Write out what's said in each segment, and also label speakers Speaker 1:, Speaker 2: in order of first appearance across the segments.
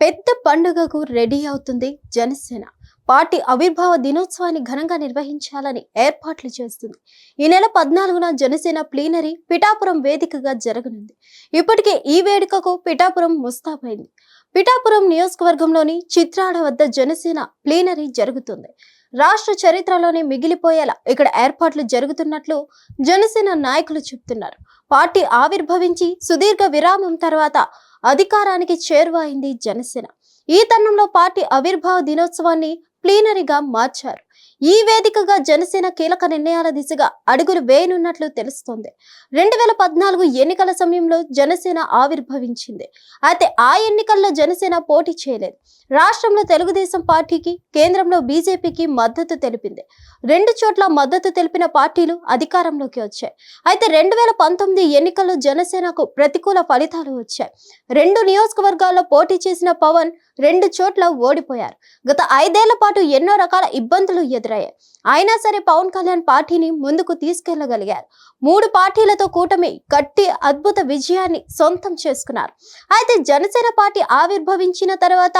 Speaker 1: పెద్ద పండుగకు రెడీ అవుతుంది జనసేన. పార్టీ ఆవిర్భావ దినోత్సవాన్ని ఘనంగా నిర్వహించాలని ఏర్పాట్లు చేస్తుంది. ఈ నెల పద్నాలుగున జనసేన ప్లీనరీ పిఠాపురం వేదికగా జరగనుంది. ఇప్పటికే ఈ వేడుకకు పిఠాపురం ముస్తాబైంది. పిఠాపురం నియోజకవర్గంలోని చిత్రాడ వద్ద జనసేన ప్లీనరీ జరుగుతుంది. రాష్ట్ర చరిత్రలోనే మిగిలిపోయేలా ఇక్కడ ఏర్పాట్లు జరుగుతున్నట్లు జనసేన నాయకులు చెప్తున్నారు. పార్టీ ఆవిర్భవించి సుదీర్ఘ విరామం తర్వాత అధికారానికి చేరువైంది జనసేన. ఈ తరుణంలో పార్టీ ఆవిర్భావ దినోత్సవాన్ని ప్లీనరీగా మార్చారు. ఈ వేదికగా జనసేన కీలక నిర్ణయాల దిశగా అడుగులు వేయనున్నట్లు తెలుస్తోంది. రెండు వేల పద్నాలుగు ఎన్నికల సమయంలో జనసేన ఆవిర్భవించింది. అయితే ఆ ఎన్నికల్లో జనసేన పోటీ చేయలేదు. రాష్ట్రంలో తెలుగుదేశం పార్టీకి కేంద్రంలో బీజేపీకి మద్దతు తెలిపింది. రెండు చోట్ల మద్దతు తెలిపిన పార్టీలు అధికారంలోకి వచ్చాయి. అయితే రెండు వేల పంతొమ్మిది ఎన్నికల్లో జనసేనకు ప్రతికూల ఫలితాలు వచ్చాయి. రెండు నియోజకవర్గాల్లో పోటీ చేసిన పవన్ రెండు చోట్ల ఓడిపోయారు. గత ఐదేళ్ళ పాటు ఎన్నో రకాల ఇబ్బందులు ఎదురు ఎదురయ్యాయి అయినా సరే పవన్ కళ్యాణ్ పార్టీని ముందుకు తీసుకెళ్ళగలిగారు. మూడు పార్టీలతో కూటమి గట్టి అద్భుత విజయాన్ని సొంతం చేసుకున్నారు. అయితే జనసేన పార్టీ ఆవిర్భవించిన తర్వాత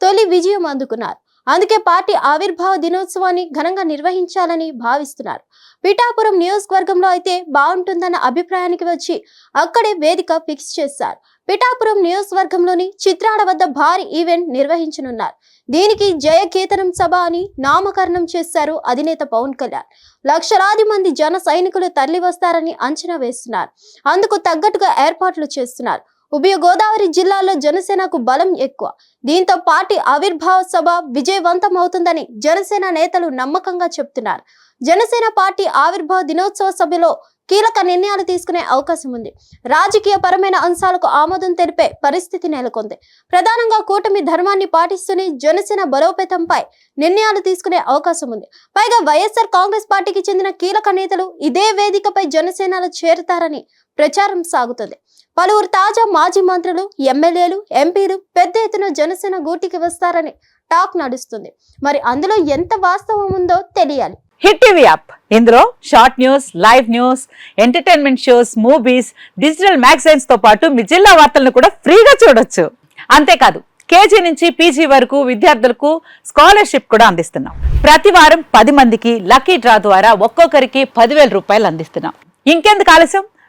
Speaker 1: తొలి విజయం అందుకున్నారు. అందుకే పార్టీ ఆవిర్భావ దినోత్సవాన్ని ఘనంగా నిర్వహించాలని భావిస్తున్నారు. పిఠాపురం నియోజకవర్గంలో అయితే బాగుంటుందన్న అభిప్రాయానికి వచ్చి అక్కడే వేదిక ఫిక్స్ చేశారు. పిఠాపురం నియోజకవర్గంలోని చిత్రాడ వద్ద భారీ ఈవెంట్ నిర్వహించనున్నారు. దీనికి జయకేతనం సభ అని నామకరణం చేశారు అధినేత పవన్ కళ్యాణ్. లక్షలాది మంది జన సైనికులు తరలి వస్తారని అంచనా వేస్తున్నారు. అందుకు తగ్గట్టుగా ఏర్పాట్లు చేస్తున్నారు. ఉభయ గోదావరి జిల్లాలో జనసేనకు బలం ఎక్కువ. దీంతో పార్టీ ఆవిర్భావ సభ విజయవంతం అవుతుందని జనసేన నేతలు నమ్మకంగా చెప్తున్నారు. జనసేన పార్టీ ఆవిర్భావ దినోత్సవ సభలో కీలక నిర్ణయాలు తీసుకునే అవకాశం ఉంది. రాజకీయ పరమైన అంశాలకు ఆమోదం తెలిపే పరిస్థితి నెలకొంది. ప్రధానంగా కూటమి ధర్మాన్ని పాటిస్తూనే జనసేన బలోపేతంపై నిర్ణయాలు తీసుకునే అవకాశం ఉంది. పైగా వైఎస్ఆర్ కాంగ్రెస్ పార్టీకి చెందిన కీలక నేతలు ఇదే వేదికపై జనసేనలో చేరుతారని ప్రచారం సాగుతుంది. పలువురు తాజా మాజీ మంత్రులు ఎమ్మెల్యేలు ఎంపీలు పెద్ద ఎత్తున జనసేన గూటికి వస్తారని టాక్ నడుస్తుంది. మరి అందులో ఎంత వాస్తవం ఉందో తెలియాలి.
Speaker 2: Hit TV app. ఇందులో short news live news entertainment shows movies digital మ్యాగజైన్స్తో పాటు మీ జిల్లా వార్తలను కూడా ఫ్రీగా చూడొచ్చు. అంతేకాదు కేజీ నుంచి పీజీ వరకు విద్యార్థులకు స్కాలర్షిప్ కూడా అందిస్తున్నాం. ప్రతి వారం పది మందికి లక్కీ డ్రా ద్వారా ఒక్కొక్కరికి పదివేల రూపాయలు అందిస్తున్నాం. ఇంకెందుకు ఆలస్యం?